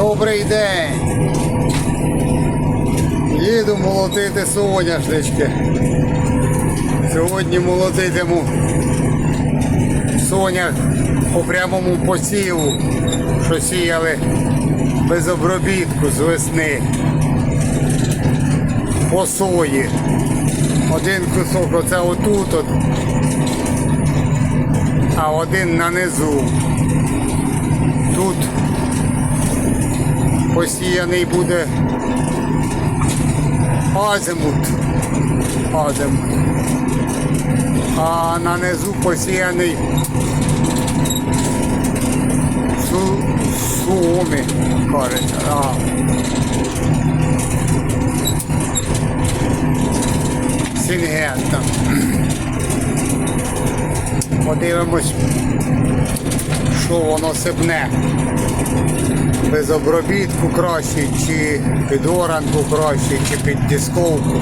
Добрий день. Їду молотити соняшнички. Сьогодні молотитиму сонях по прямому посіву, що сіяли без обробітку з весни. По сої. Один кусок оце отут, от, а один на низу. Тут посіяний буде азимут. Азимут. А на низу посіяний су, суоми, кажеться. А. Сінгента. Подивимось, що воно сипне без обробітку краще, чи під оранку краще, чи під дисковку.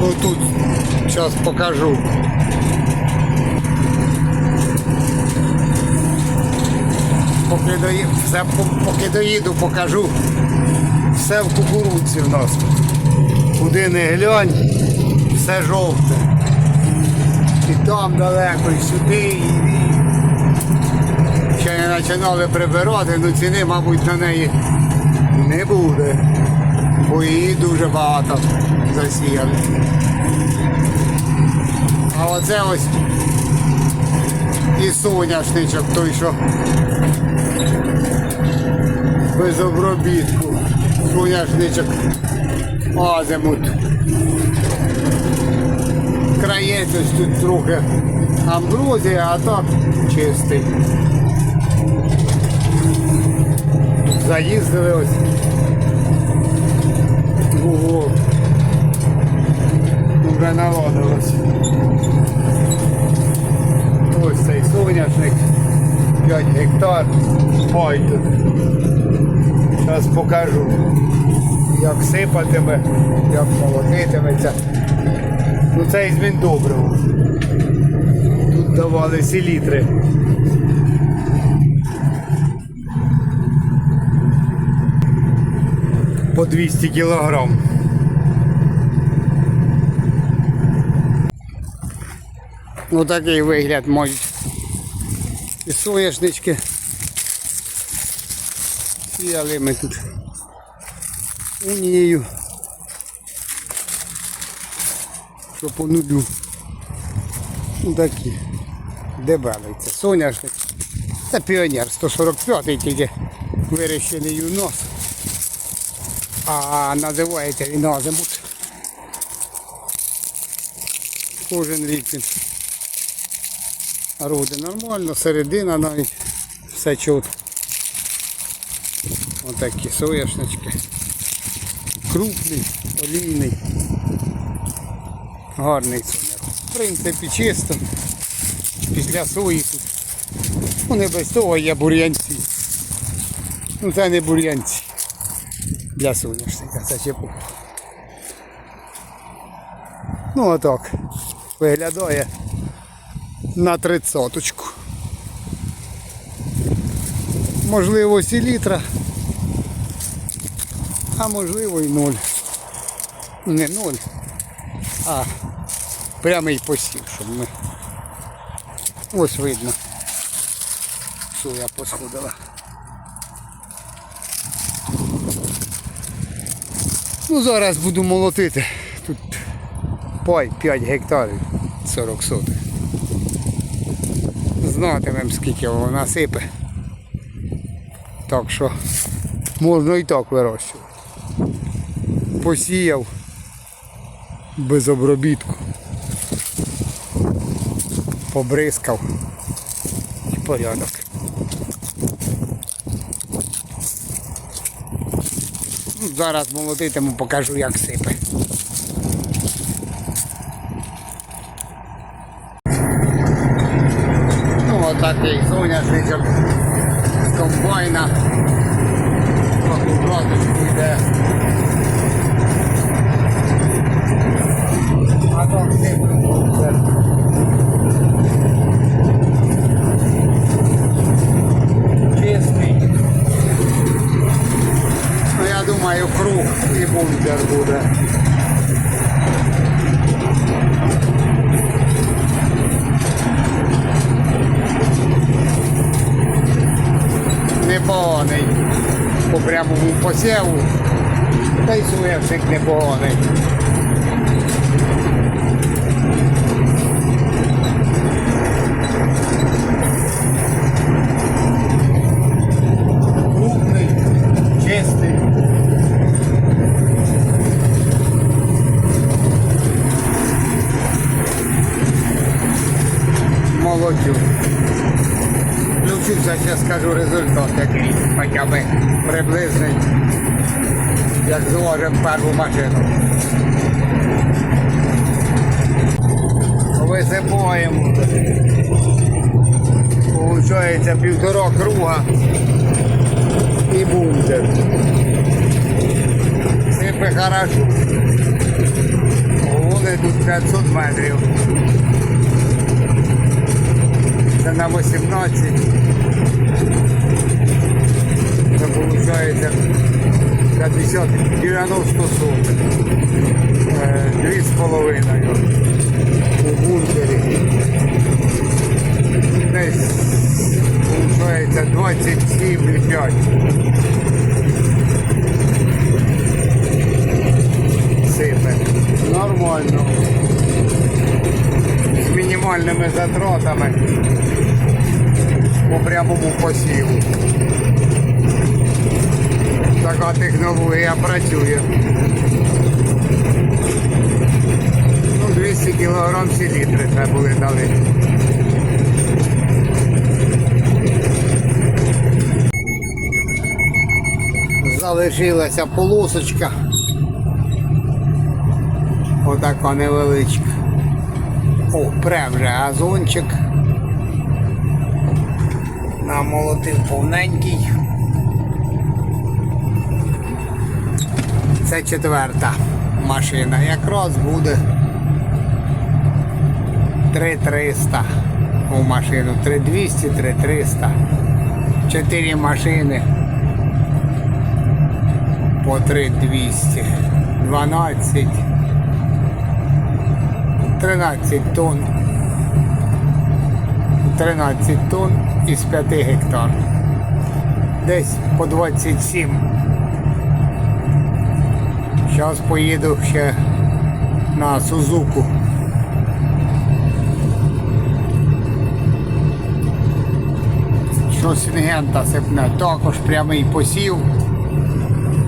Ну тут зараз покажу. Поки доїду, все, поки доїду, покажу. Все в кукурудзі в нас. Куди не глянь, все жовте. І там далеко, і сюди, і ще не починали прибирати, ну ціни, мабуть, на неї не буде. Бо її дуже багато засіяли. А оце ось і соняшничок той, що без обробітку. Соняшничок азимут. Краєць ось тут трохи амброзія, а так чистий. Заїздили ось. Ого. Вже наладилось. Ось цей соняшник. 5 гектар. Ой тут. Зараз покажу, як сипатиме, як молотитиметься. Ну цей змін доброго. Тут давали селітри. По 200 кілограм. Ну такий вигляд мають і соняшнички. Сіяли ми тут унією. Що по нулю. Ну такі. Дебелий це соняшник. Це піонер 145-й тільки вирощений у нас. А називається він азимут. Кожен рік він роди нормально, середина навіть все чітко. Отакі соняшнички. Крупний, олійний. Гарний соняк. В принципі, чисто. Після сої тут. Ну без того є бур'янці. Ну це не бур'янці для соняшника. Це чепу. Ну отак. Виглядає на тридцяточку. Можливо селітра, а можливо і ноль. Не ноль, а прямий посів, щоб ми. Ось видно, що я посходила. Ну зараз буду молотити. Тут пай 5 гектарів 40 сотих. Знатимем скільки воно насипе. Так що можна і так вирощувати. Посіяв без обробітку. Побризкав і порядок. Зараз молотитиму, покажу як сипе. Ну отакий соняшничок з комбайна. Трохи браточку йде. Прямому посіву. Та й суєвчик непоганий. Молодцю. Включуся, ще скажу результат який, хоча б приблизний, як зложимо першу машину. Висипаємо. Получається півтора круга і бункер. Сипи хорошо. Вони тут 500 метрів. Це на 18. Це виходить 50, 90 соток. Е, Дві з половиною у бункері. Десь виходить 27,5. Сипе. Нормально. З мінімальними затратами по прямому посіву. Така технологія працює. Ну, 200 кг селітри це були дали. Залишилася полосочка. Отака невеличка. О, прям вже газончик. Намолотив повненький. Це четверта машина. Якраз буде 3300 у машину. 3200, 3300. Чотири машини по 3200. 12. 13 тонн. 13 тонн із 5 гектар. Десь по 27. Зараз поїду ще на Сузуку. Що Сінгента сипне, також прямий посів,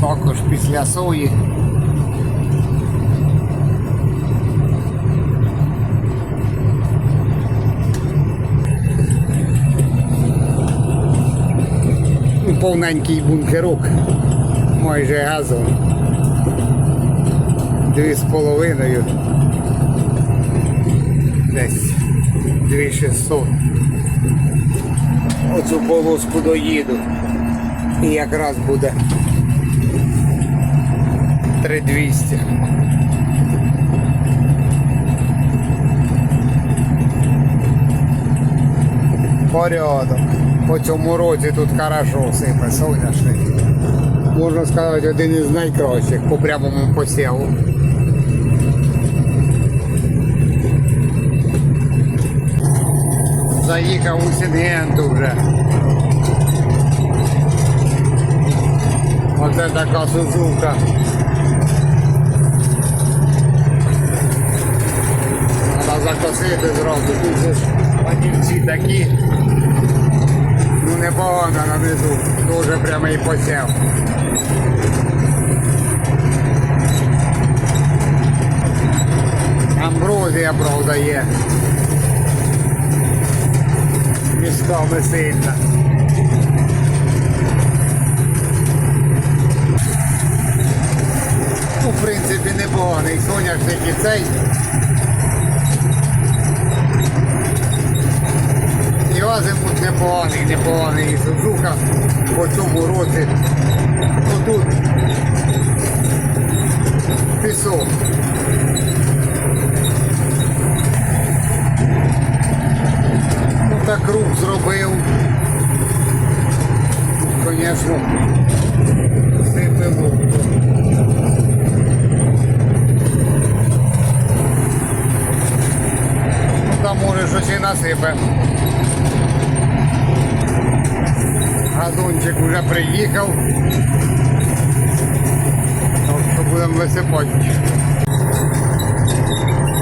також після сої. Ну, повненький бункерок, майже газон. Дві з половиною. Десь 2600. Оцю полоску доїду. І якраз буде 3200. Порядок. По цьому році тут хорошо сипе соняшник. Можна сказати, один із найкращих по прямому посіву. Заїхав у Сінгенту вже. Оце така сузука. Треба закосити зразу. Тут же панівці такі. Ну непогано нанизу. Дуже прямий посів. Амброзія, правда, є. Містами сильна. Ну, в принципі, непоганий соняшник і цей. І азимут непоганий, непоганий і Сузука по цьому році. Ну тут пісок. так рух зробив. Звісно, сипило. Там може щось і насипе. Газончик вже приїхав. Тобто будемо висипати.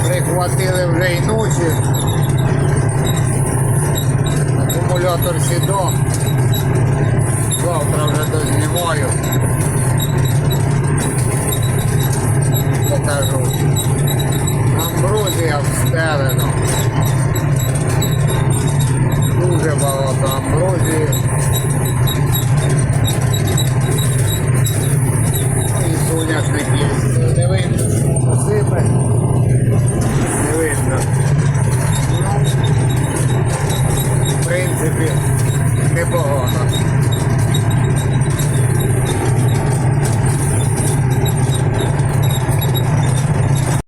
Прихватили вже й ночі. Сідо.